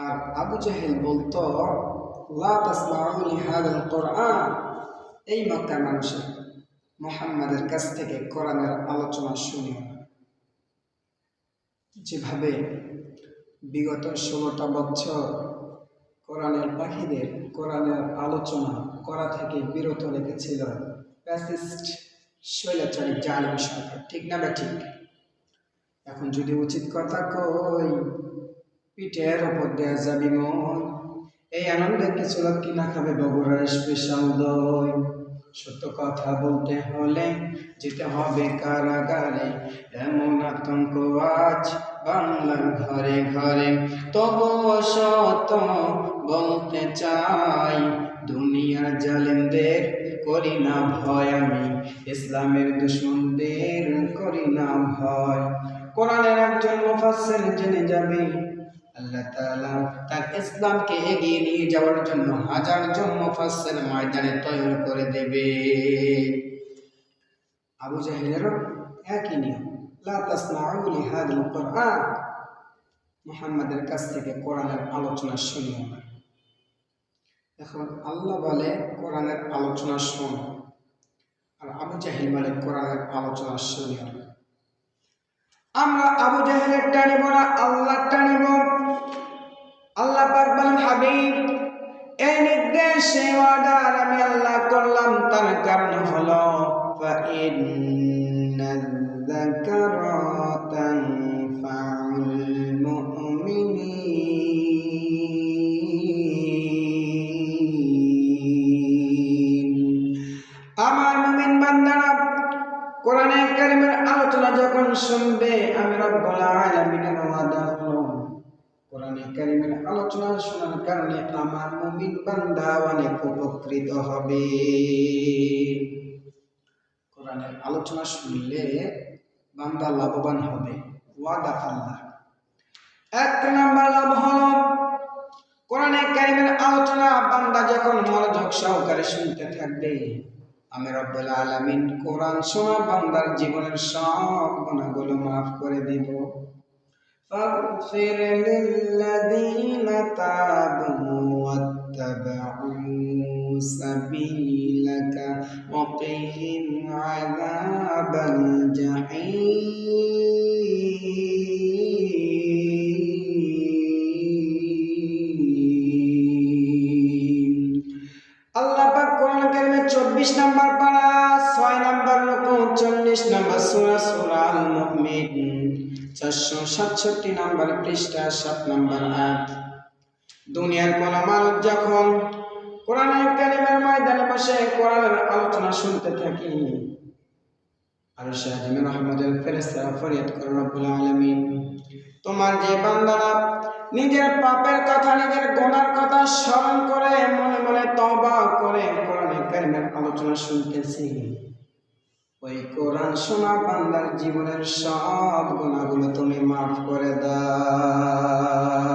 আর আবু জাহেল বলতো এই মক্কার মানুষের মোহাম্মদের কাছ থেকে কোরআনের আলোচনা শুনিও না যেভাবে বিগত ষোলোটা বছর কোরআনের পাখিদের কোরআনের আলোচনা করা থেকে বিরত রেখেছিল শৈলাচারী জালিম সরকার ঠিক না বা ঠিক? এখন যদি উচিত কথা কই পিঠের ওপর দেওয়া যাবি মন। এই আনন্দে কিছু লোক কিনা খাবে বগুড়ার স্পেশাল দই। সত্য কথা বলতে হলে যেতে হবে কারাগারে। এমন আতঙ্ক আজ বাংলার ঘরে ঘরে। তবু সত বলতে চাই, দুনিয়ার জালেমদের করি না ভয় আমি, ইসলামের দুশ্মনদের করি না ভয়। কোরআনের একজন মুফাসসির জেনে যাবে তার ইসলামকে এগিয়ে নিয়ে যাওয়ার জন্য হাজার ময়দানে তৈরি করে দেবে। আবু একই নিয়ম মুহাম্মাদের কাছ থেকে কোরআনের আলোচনা শুনিও না। এখন আল্লাহ বলে, কোরআনের আলোচনা শোন। আর আবু জাহেল বলে, কোরআনের আলোচনা শুনিও না। আমরা আবু জাহেলের টানিব না আল্লাহ টানিব। আল্লাহ পাক বলেন, হাবিব, এই নির্দেশে অর্ডার আমি আল্লাহ করলাম, তার কারণ হলো আমার মুমিন বান্দারা, কোরআনে কারিমের আলোচনা যখন শুনবে, আমি রব্বুল আলামিনের ওয়াদা কারিমের আলোচনা শোনার কারণে আমার মুমিন বান্দা অনেক উপকৃত হবে। কোরআনের আলোচনা শুনলে বান্দা লাভবান হবে, ওয়াদা আল্লাহ। এক নাম্বার লাভ হলো, কোরআনে কারিমের আলোচনা বান্দা যখন মনোযোগ সহকারে শুনতে থাকবে, আমি রব্বুল আলামিন কোরআন শোনা বান্দার জীবনের সব গুণাগুলো মাফ করে দিব। فاغفر للذين تابوا واتبعوا سبيلك وقهم عذاب الجحيم আল্লাহ পাক কোরআন কারিমে 24 নাম্বার পারা 6 নাম্বার রুকু 40 নাম্বার সূরা সূরা আল মুমিন 467 নাম্বার পৃষ্ঠা 7 নাম্বার আয়াত। দুনিয়ার কোন মানুষ যখন কোরআনের কারিমের ময়দানে বসে কোরআনের আলোচনা শুনতে থাকি আর শাহিমের রহমদের ফেরেস্তারা ফরিয়াদ করে রব্বুল আলামিন, তোমার যে বান্দারা নিজের পাপের কথা, নিজের গোনার কথা স্মরণ করে, মনে মনে তবা করে কোরআনে কারিমের আলোচনা শুনতেছি। ওই কোরআন শোনা বান্দার জীবনের সব গুণাগুলো তুমি মাফ করে দাও।